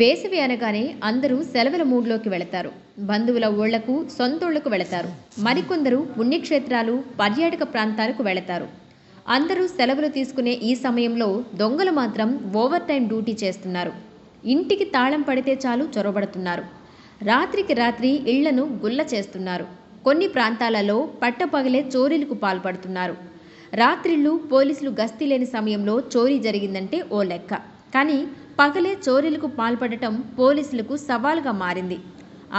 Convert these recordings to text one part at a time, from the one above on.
వేసవి అనగానే అందరూ సెలవుల మూడ్లోకి వెళతారు. బంధువుల ఊళ్ళకు సొంతూళ్ళకు వెళతారు. మరికొందరు పుణ్యక్షేత్రాలు పర్యాటక ప్రాంతాలకు వెళతారు. అందరూ సెలవులు తీసుకునే ఈ సమయంలో దొంగలు మాత్రం ఓవర్ టైం డ్యూటీ చేస్తున్నారు. ఇంటికి తాళం పడితే చాలు చొరబడుతున్నారు. రాత్రికి రాత్రి ఇళ్ళను గుల్ల చేస్తున్నారు. కొన్ని ప్రాంతాలలో పట్టపగలే చోరీలకు పాల్పడుతున్నారు. రాత్రిళ్ళు పోలీసులు గస్తీ లేని సమయంలో చోరీ జరిగిందంటే ఓ లెక్క. కానీ పగలే చోరీలకు పాల్పడటం పోలీసులకు సవాల్గా మారింది.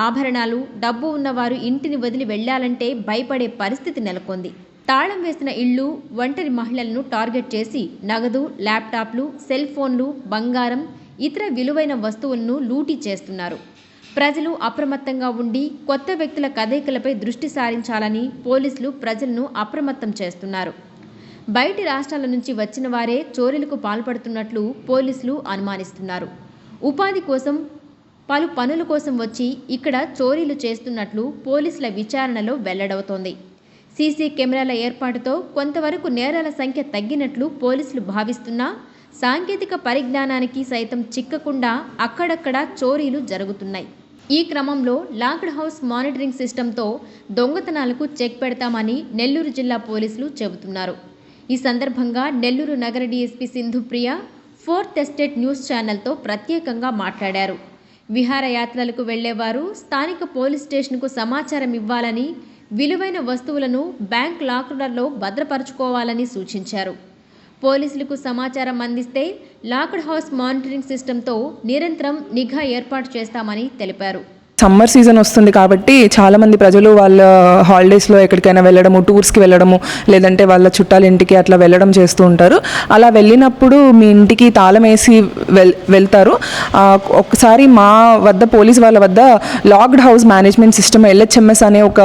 ఆభరణాలు డబ్బు ఉన్నవారు ఇంటిని వదిలి వెళ్ళాలంటే భయపడే పరిస్థితి నెలకొంది. తాళం వేసిన ఇళ్ళు ఒంటరి మహిళలను టార్గెట్ చేసి నగదు ల్యాప్టాప్లు సెల్ ఫోన్లు బంగారం ఇతర విలువైన వస్తువులను లూటీ చేస్తున్నారు. ప్రజలు అప్రమత్తంగా ఉండి కొత్త వ్యక్తుల కదయికలపై దృష్టి సారించాలని పోలీసులు ప్రజలను అప్రమత్తం చేస్తున్నారు. బయటి రాష్ట్రాల నుంచి వచ్చిన వారే చోరీలకు పాల్పడుతున్నట్లు పోలీసులు అనుమానిస్తున్నారు. ఉపాధి కోసం పలు పనుల కోసం వచ్చి ఇక్కడ చోరీలు చేస్తున్నట్లు పోలీసుల విచారణలో వెల్లడవుతోంది. సీసీ కెమెరాల ఏర్పాటుతో కొంతవరకు నేరాల సంఖ్య తగ్గినట్లు పోలీసులు భావిస్తున్నా సాంకేతిక పరిజ్ఞానానికి సైతం చిక్కకుండా అక్కడక్కడ చోరీలు జరుగుతున్నాయి. ఈ క్రమంలో లాక్డ్ హౌస్ మానిటరింగ్ సిస్టంతో దొంగతనాలకు చెక్ పెడతామని నెల్లూరు జిల్లా పోలీసులు చెబుతున్నారు. ఈ సందర్భంగా నెల్లూరు నగర DSP Sindhupriya fourth estate news ఛానల్తో ప్రత్యేకంగా మాట్లాడారు. విహారయాత్రలకు వెళ్ళేవారు స్థానిక పోలీస్ స్టేషన్కు సమాచారం ఇవ్వాలని విలువైన వస్తువులను బ్యాంక్ లాకర్లలో భద్రపరచుకోవాలని సూచించారు. పోలీసులకు సమాచారం అందిస్తే లాక్డ్ హౌస్ మానిటరింగ్ సిస్టంతో నిరంతరం నిఘా ఏర్పాటు చేస్తామని తెలిపారు. సమ్మర్ సీజన్ వస్తుంది కాబట్టి చాలామంది ప్రజలు వాళ్ళ హాలిడేస్లో ఎక్కడికైనా వెళ్ళడము టూర్స్కి వెళ్ళడము లేదంటే వాళ్ళ చుట్టాల ఇంటికి అట్లా వెళ్ళడం చేస్తూ ఉంటారు. అలా వెళ్ళినప్పుడు మీ ఇంటికి తాళం వేసి వెల్ వెళ్తారు. ఒకసారి మా వద్ద పోలీస్ వాళ్ళ వద్ద locked house management system LHMS అనే ఒక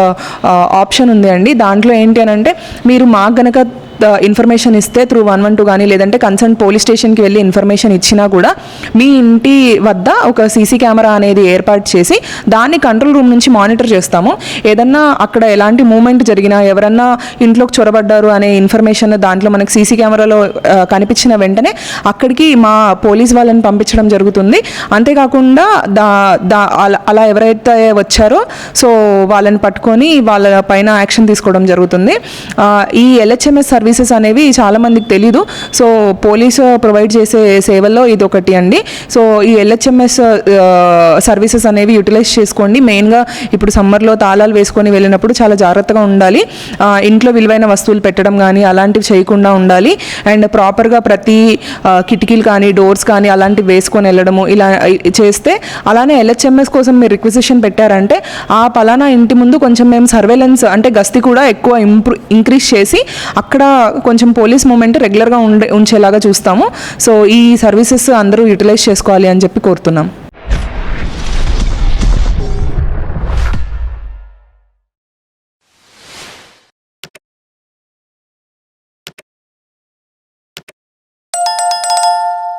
ఆప్షన్ ఉంది అండి. దాంట్లో ఏంటి అని అంటే మీరు మాకు గనక ఇన్ఫర్మేషన్ ఇస్తే త్రూ వన్ వన్ టూ కానీ లేదంటే కన్సర్న్ పోలీస్ స్టేషన్కి వెళ్ళి ఇన్ఫర్మేషన్ ఇచ్చినా కూడా మీ ఇంటి వద్ద ఒక సీసీ కెమెరా అనేది ఏర్పాటు చేసి దాన్ని కంట్రోల్ రూమ్ నుంచి మానిటర్ చేస్తాము. ఏదన్నా అక్కడ ఎలాంటి మూమెంట్ జరిగినా ఎవరన్నా ఇంట్లోకి చొరబడ్డారు అనే ఇన్ఫర్మేషన్ దాంట్లో మనకి సీసీ కెమెరాలో కనిపించిన వెంటనే అక్కడికి మా పోలీస్ వాళ్ళని పంపించడం జరుగుతుంది. అంతేకాకుండా దా దా అలా- అలా ఎవరైతే వచ్చారో సో వాళ్ళని పట్టుకొని వాళ్ళ పైన యాక్షన్ తీసుకోవడం జరుగుతుంది. ఈ ఎల్హెచ్ఎంఎస్ సర్వీసెస్ అనేవి చాలామందికి తెలీదు. సో పోలీసు ప్రొవైడ్ చేసే సేవల్లో ఇది ఒకటి అండి. సో ఈ ఎల్హెచ్ఎంఎస్ సర్వీసెస్ అనేవి యూటిలైజ్ చేసుకోండి. మెయిన్గా ఇప్పుడు సమ్మర్లో తాళాలు వేసుకొని వెళ్ళినప్పుడు చాలా జాగ్రత్తగా ఉండాలి. ఇంట్లో విలువైన వస్తువులు పెట్టడం కానీ అలాంటివి చేయకుండా ఉండాలి. అండ్ ప్రాపర్గా ప్రతి కిటికీలు కానీ డోర్స్ కానీ అలాంటివి వేసుకొని వెళ్ళడము ఇలా చేస్తే అలానే ఎల్హెచ్ఎంఎస్ కోసం మీరు రిక్వెజిషన్ పెట్టారంటే ఆ పలానా ఇంటి ముందు కొంచెం మేము సర్వేలెన్స్ అంటే గస్తీ కూడా ఎక్కువ ఇంప్రూ ఇంక్రీజ్ చేసి అక్కడ కొంచెం పోలీస్ మూమెంట్ రెగ్యులర్గా ఉండే ఉంచేలాగా చూస్తాము. సో ఈ సర్వీసెస్ అందరూ యూటిలైజ్ చేసుకోవాలి అని చెప్పి కోరుతున్నాం.